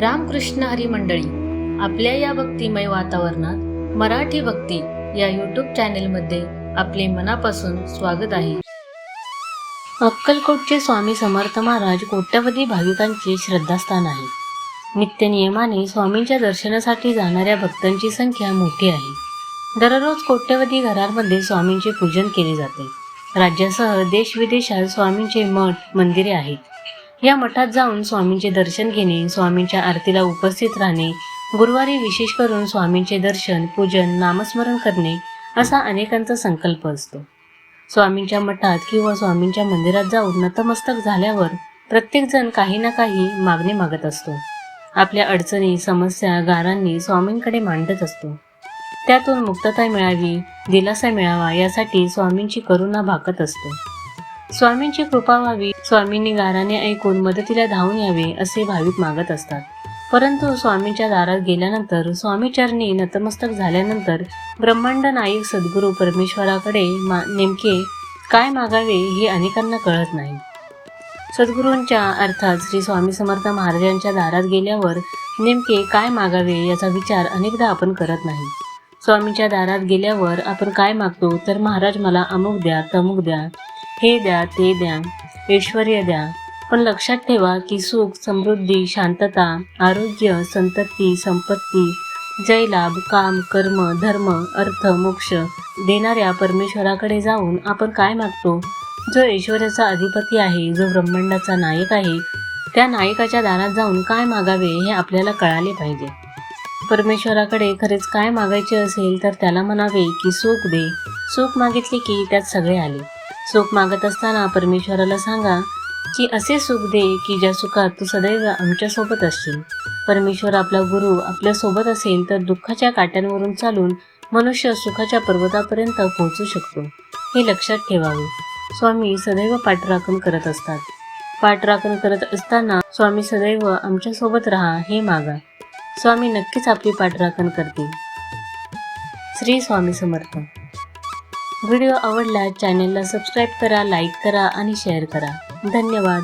रामकृष्ण हरी मंडळी आपल्या या भक्तिमय वातावरणात मराठी भक्ती या यूट्यूब चॅनेलमध्ये आपले मनापासून स्वागत आहे. अक्कलकोटचे स्वामी समर्थ महाराज कोट्यवधी भाविकांचे श्रद्धास्थान आहे. नित्य नियमाने स्वामींच्या दर्शनासाठी जाणाऱ्या भक्तांची संख्या मोठी आहे. दररोज कोट्यवधी घरांमध्ये स्वामींचे पूजन केले जाते. राज्यासह देश विदेशात स्वामींचे मठ मंदिरे आहेत. या मठात जाऊन स्वामींचे दर्शन घेणे स्वामींच्या आरतीला उपस्थित राहणे गुरुवारी विशेष करून स्वामींचे दर्शन पूजन नामस्मरण करणे असा अनेकांचा संकल्प असतो. स्वामींच्या मठात किंवा स्वामींच्या मंदिरात जाऊन नतमस्तक झाल्यावर प्रत्येकजण काही ना काही मागणे मागत असतो. आपल्या अडचणी समस्या गारांनी स्वामींकडे मांडत असतो. त्यातून मुक्तता मिळावी दिलासा मिळावा यासाठी स्वामींची करुणा भाकत असतो. स्वामींची कृपा व्हावी स्वामींनी गाराने ऐकून मदतीला धावून यावे असे भाविक मागत असतात. परंतु स्वामींच्या दारात गेल्यानंतर स्वामी चरणी नतमस्तक झाल्यानंतर ब्रह्मांड नायक सद्गुरू परमेश्वराकडे मा नेमके काय मागावे हे अनेकांना कळत नाही. सद्गुरूंच्या अर्थात श्री स्वामी समर्थ महाराजांच्या दारात गेल्यावर नेमके काय मागावे याचा विचार अनेकदा आपण करत नाही. स्वामींच्या दारात गेल्यावर आपण काय मागतो तर महाराज मला अमुक द्या तमुक द्या हे द्या ते द्या ऐश्वर द्या. पण लक्षात ठेवा की सुख समृद्धी शांतता आरोग्य संतती संपत्ती जयलाभ काम कर्म धर्म अर्थ मोक्ष देणाऱ्या परमेश्वराकडे जाऊन आपण काय मागतो? जो ऐश्वर्याचा अधिपती आहे जो ब्रह्मांडाचा नायक आहे त्या नायकाच्या दारात जाऊन काय मागावे हे आपल्याला कळाले पाहिजे. परमेश्वराकडे खरेच काय मागायचे असेल तर त्याला म्हणावे की सुख दे. सुख मागितले की त्यात सगळे आले. सुख मागत असताना परमेश्वराला सांगा की असे सुख दे की ज्या सुखात तू सदैव आमच्यासोबत असशील. परमेश्वर आपला गुरु आपल्यासोबत असेल तर दुःखाच्या काट्यांवरून चालून मनुष्य सुखाच्या पर्वतापर्यंत पोहोचू शकतो. हे लक्षात ठेवावे. स्वामी सदैव पाठराखण करत असतात. पाठराखण करत असताना स्वामी सदैव आमच्यासोबत राहा हे मागा. स्वामी नक्कीच आपली पाठराखण करतील. श्री स्वामी समर्थ. व्हिडिओ आवडला चॅनेलला सबस्क्राईब करा लाईक करा आणि शेअर करा. धन्यवाद.